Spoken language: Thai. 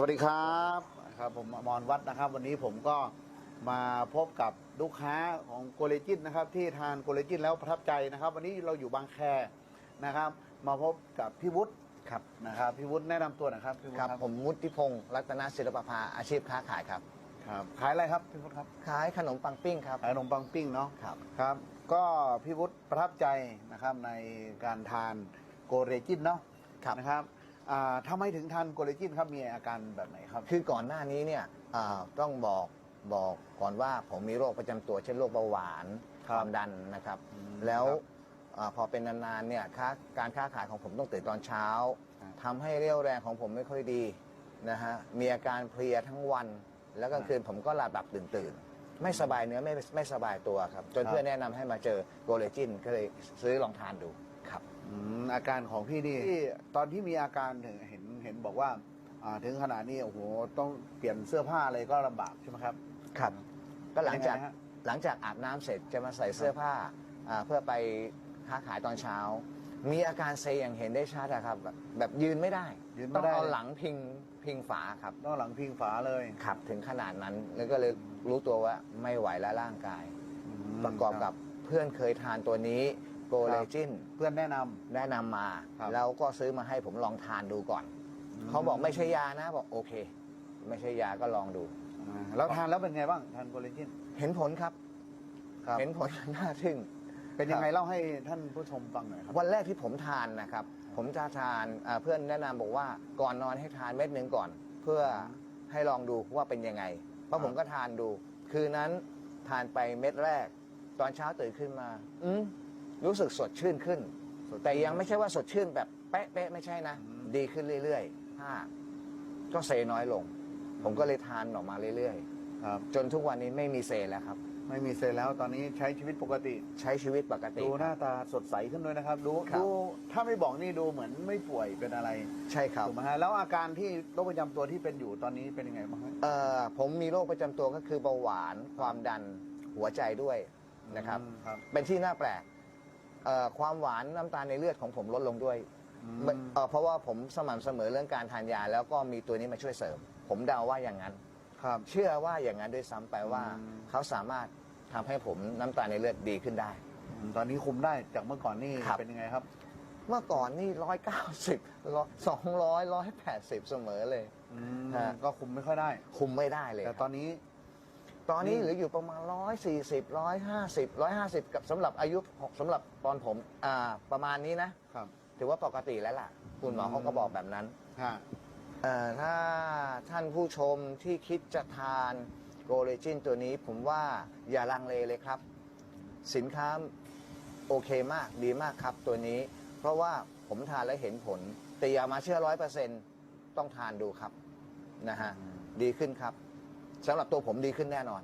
สวัสดีครับครับผมอมรวัฒน์นะครับ วันนี้ผมก็มาพบกับลูกค้าของโกเลจินนะครับ ที่ทานโกเลจินแล้วประทับใจนะครับ วันนี้เราอยู่บางแคนะครับ มาพบกับพี่วุฒิครับนะครับพี่วุฒิแนะนำตัวหนะครับพี่วุฒิครับผมมุติพงศ์รัตนศิลปภาอาชีพค้าขายครับ ครับขายอะไรครับพี่วุฒิครับขายขนมปังปิ้งครับขายขนมปังปิ้งเนาะครับ ครับ ก็พี่วุฒิประทับใจนะครับในการทานโกเลจินเนาะครับ นะครับ อ่าทำไมถึงทานโกเลจินครับมีอาการแบบไหนครับ คือก่อนหน้านี้เนี่ยอ่าต้องบอกบอกก่อนว่าผมมีโรคประจำตัวเช่นโรคเบาหวานครับความดันนะครับ อืมแล้วครับอาพอเป็นนานๆเนี่ยค้าการค้าขายของผมต้องตื่นตอนเช้าครับ ทำให้เรี่ยวแรงของผมไม่ค่อยดีนะฮะมีอาการเพลียทั้งวัน แล้วกลางคืนผมก็หลับหลับตื่นตื่นๆไม่สบายเนื้อไม่ไม่สบายตัวครับ จนครับเพื่อนแนะนำให้มาเจอโกเลจินก็เลยซื้อลองทานดูครับ อืมอาการของพี่นี่ที่ตอนที่มีอาการถึงเห็นเห็นบอกว่าอ่าถึงขนาดนี้โอ้โหต้องเปลี่ยนเสื้อผ้าอะไรก็ลำบากใช่ไหมครับ ครับ ก็หลังจากเป็นยังไงฮะ หลังจากอาบน้ำเสร็จจะมาใส่เสื้อผ้าอ่าเพื่อไปค้าขายตอนเช้า มีอาการเซอย่างเห็นได้ชัดอะครับ แบบแบบยืนไม่ได้ยืนต้ไม่องได้ เอาหลังพิงพิงฝาครับ ต้องหลังพิงฝาเลยขับถึงขนาดนั้นแล้วก็เลยรู้ตัวว่าไม่ไหวแล้วร่างกายมประกอบกับเพื่อนเคยทานตัวนี้ โกเลจินเพื่อนแนะนำ แนะนำมา ครับ แล้วก็ซื้อมาให้ผมลองทานดูก่อนอืมเขาบอกไม่ใช่ยานะบอกโอเค ไม่ใช่ยาก็ลองดู อ่าแล้วทานแล้วเป็นไงบ้างทานโกเลจิน เห็นผลครับ ครับ เห็นผล น่าทึ่ง เป็นยังไงเล่าให้ท่านผู้ชมฟังหน่อยครับ วันแรกที่ผมทานนะครับ ผมจะทานอ่าเพื่อนแนะนำบอกว่าก่อนนอนให้ทานเม็ดหนึ่งก่อน เพื่อให้ลองดูว่าเป็นยังไงเพครัราะบผมก็ทานดู คืนนั้นทานไปเม็ดแรก ตอนเช้าตื่นขึ้นมา อืม รู้สึกสดชื่นขึ้น แต่ยังไม่ใช่ว่าสดชื่นแบบเป๊ะๆไม่ใช่นะอืมดีขึ้นเรื่อยๆห้าก็เซน้อยลง ผมก็เลยทานออกมาเรื่อยครับๆ จนทุกวันนี้ไม่มีเซแล้วครับ ไม่มีเซลล์แล้วตอนนี้ใช้ชีวิตปกติ ใช้ชีวิตปกติ ดูหน้าตาสดใสขึ้นด้วยนะครับ ดูครับ ดูถ้าไม่บอกนี่ดูเหมือนไม่ป่วยเป็นอะไรใช่ครับ ถูกไหมฮะแล้วอาการที่โรคประจำตัวที่เป็นอยู่ตอนนี้เป็นยังไงบ้างครับเอ่อผมมีโรคประจำตัวก็คือเบาหวานความดันหัวใจด้วยนะครับ อืมครับ เป็นที่น่าแปลก เอ่อความหวานน้ำตาลในเลือดของผมลดลงด้วยอืมไม่เอ่อเพราะว่าผมสม่ำเสมอเรื่องการทานยา แล้วก็มีตัวนี้มาช่วยเสริม ผมเดาว่าอย่างนั้น ครับ เชื่อว่าอย่างนั้นด้วยซ้ำไปว่า อืม เขาสามารถทำให้ผมน้ำตาลในเลือดดีขึ้นได้ อืมตอนนี้คุมได้จากเมื่อก่อนนี่ครับ เป็นยังไงครับ เมื่อก่อนนี่ร้อยเก้าสิบสองร้อยร้อยแปดสิบเสมอเลย อืมฮะ ก็คุมไม่ค่อยได้ คุมไม่ได้เลยแต่ครับตอนนี้ ตอนนี้นี่เหลืออยู่ประมาณ 140 150 150 กับสำหรับอายุของสำหรับตอนผมอ่าประมาณนี้นะ ครับถือว่าปกติแล้วล่ะ คุณหมออืมเขาก็บอกแบบนั้นฮะเอ่อถ้าท่านผู้ชมที่คิดจะทานโกเลจินตัวนี้ผมว่าอย่าลังเลเลยครับ สินค้าโอเคมากดีมากครับตัวนี้ เพราะว่าผมทานแล้วเห็นผล แต่อย่ามาเชื่อร้อยเปอร์เซ็นต้องทานดูครับนะฮะดีขึ้นครับ สำหรับตัวผมดีขึ้นแน่นอน